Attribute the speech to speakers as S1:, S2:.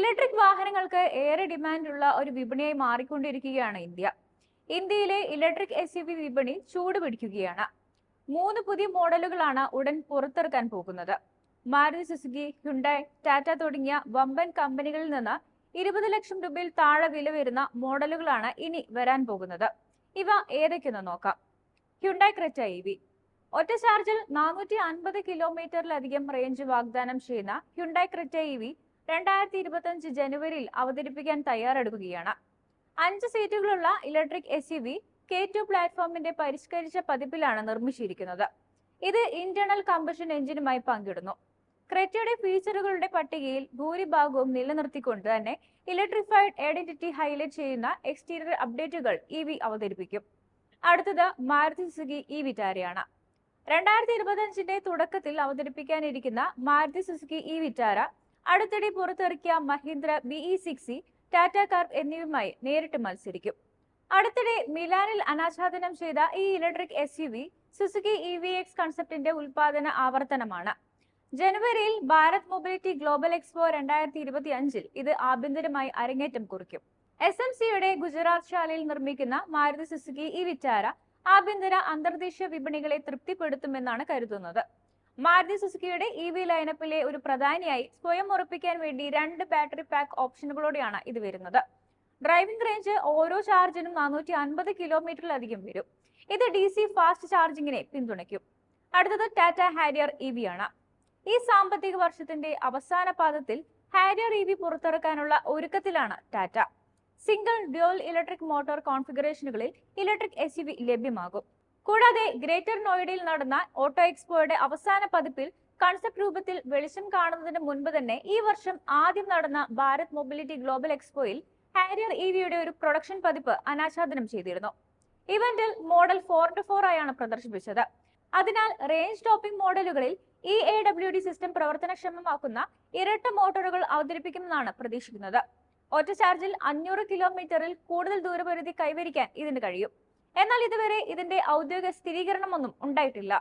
S1: Electric വാഹനങ്ങൾക്ക് ഏറെ ഡിമാൻഡുള്ള ഒരു വിപണിയായി മാറിക്കൊണ്ടിരിക്കുകയാണ് ഇന്ത്യ. ഇന്ത്യയിലെ ഇലക്ട്രിക് എസ് യു വി വിപണി ചൂടുപിടിക്കുകയാണ് മൂന്ന് പുതിയ മോഡലുകളാണ് ഉടൻ പുറത്തിറക്കാൻ പോകുന്നത്. മാരുതി സുസുക്കി ഹ്യുണ്ടായ് ടാറ്റ തുടങ്ങിയ വമ്പൻ കമ്പനികളിൽ നിന്ന് ഇരുപത് ലക്ഷം രൂപയിൽ താഴെ വില വരുന്ന മോഡലുകളാണ് ഇനി വരാൻ പോകുന്നത്. ഇവ ഏതൊക്കെയെന്ന് നോക്കാം. ഹ്യുണ്ടായ് ക്രെറ്റ ഇ വി ഒറ്റ ചാർജിൽ നാനൂറ്റി അൻപത് കിലോമീറ്ററിലധികം റേഞ്ച് വാഗ്ദാനം ചെയ്യുന്ന ഹ്യുണ്ടായ് ക്രെറ്റ ഇ വി രണ്ടായിരത്തി ഇരുപത്തഞ്ച് ജനുവരിയിൽ അവതരിപ്പിക്കാൻ തയ്യാറെടുക്കുകയാണ്. അഞ്ച് സീറ്റുകളുള്ള electric S U V K two പ്ലാറ്റ്ഫോമിന്റെ പരിഷ്കരിച്ച പതിപ്പിലാണ് നിർമ്മിച്ചിരിക്കുന്നത്. ഇത് ഇന്റേണൽ കമ്പഷൻ എഞ്ചിനുമായി പങ്കിടുന്നു. ക്രെറ്റയുടെ ഫീച്ചറുകളുടെ പട്ടികയിൽ ഭൂരിഭാഗവും നിലനിർത്തിക്കൊണ്ട് തന്നെ ഇലക്ട്രിഫൈഡ് ഐഡന്റിറ്റി ഹൈലൈറ്റ് ചെയ്യുന്ന എക്സ്റ്റീരിയർ അപ്ഡേറ്റുകൾ ഇ വി അവതരിപ്പിക്കും. അടുത്തത് മാരുതി സുസുക്കി ഇ വിറ്റാരയാണ് രണ്ടായിരത്തി ഇരുപത്തഞ്ചിന്റെ തുടക്കത്തിൽ അവതരിപ്പിക്കാനിരിക്കുന്ന മാരുതി സുസുക്കി ഇ വിറ്റാര അടുത്തിടെ പുറത്തിറക്കിയ Mahindra B E six e Tata carp എന്നിവയുമായി നേരിട്ട് മത്സരിക്കും. അടുത്തിടെ മിലാനിൽ അനാച്ഛാദനം ചെയ്ത ഈ electric S U V Suzuki E V X കൺസെപ്റ്റിന്റെ ഉൽപാദന ആവർത്തനമാണ്. ജനുവരിയിൽ ഭാരത് മൊബിലിറ്റി ഗ്ലോബൽ എക്സ്പോ രണ്ടായിരത്തി ഇരുപത്തി അഞ്ചിൽ ഇത് ആഭ്യന്തരമായി അരങ്ങേറ്റം കുറിക്കും. എസ് എം സിയുടെ ഗുജറാത്ത് ശാലയിൽ നിർമ്മിക്കുന്ന മാരുതി സുസുക്കി ഇ വിറ്റാര ആഭ്യന്തര അന്തർദേശീയ വിപണികളെ തൃപ്തിപ്പെടുത്തുമെന്നാണ് കരുതുന്നത്. മാരുതി സുസുക്കിയുടെ ഇ വി ലൈനപ്പിലെ ഒരു പ്രധാനിയായി സ്വയം ഉറപ്പിക്കാൻ വേണ്ടി രണ്ട് ബാറ്ററി പാക്ക് ഓപ്ഷനുകളോടെയാണ് ഇത് വരുന്നത്. ഡ്രൈവിംഗ് റേഞ്ച് ഓരോ ചാർജിനും നാനൂറ്റി അൻപത് കിലോമീറ്ററിലധികം വരും. ഇത് ഡി സി ഫാസ്റ്റ് ചാർജിങ്ങിനെ പിന്തുണയ്ക്കും. അടുത്തത് ടാറ്റ ഹാരിയർ ഇ വി ആണ്. ഈ സാമ്പത്തിക വർഷത്തിന്റെ അവസാന പാദത്തിൽ ഹാരിയർ ഇ വി പുറത്തിറക്കാനുള്ള ഒരുക്കത്തിലാണ് Tata single dual electric motor കോൺഫിഗറേഷനുകളിൽ electric S ലഭ്യമാകും. കൂടാതെ ഗ്രേറ്റർ നോയിഡയിൽ നടന്ന ഓട്ടോ എക്സ്പോയുടെ അവസാന പതിപ്പിൽ കൺസെപ്റ്റ് രൂപത്തിൽ വെളിച്ചം കാണുന്നതിന് മുൻപ് തന്നെ ഈ വർഷം ആദ്യം നടന്ന ഭാരത് മൊബിലിറ്റി ഗ്ലോബൽ എക്സ്പോയിൽ ഹാരിയർ ഇ വിയുടെ ഒരു പ്രൊഡക്ഷൻ പതിപ്പ് അനാച്ഛാദനം ചെയ്തിരുന്നു. ഇവന്റിൽ മോഡൽ ഫോർ ടു ഫോർ ആയാണ് പ്രദർശിപ്പിച്ചത്. അതിനാൽ റേഞ്ച് ടോപ്പിംഗ് മോഡലുകളിൽ E A W D system പ്രവർത്തനക്ഷമമാക്കുന്ന ഇരട്ട മോട്ടോറുകൾ അവതരിപ്പിക്കുമെന്നാണ് പ്രതീക്ഷിക്കുന്നത്. ഒറ്റ ചാർജിൽ അഞ്ഞൂറ് കിലോമീറ്ററിൽ കൂടുതൽ ദൂരപരിധി കൈവരിക്കാൻ ഇതിന് കഴിയും. എന്നാൽ ഇതുവരെ ഇതിന്റെ ഔദ്യോഗിക സ്ഥിരീകരണമൊന്നും ഉണ്ടായിട്ടില്ല.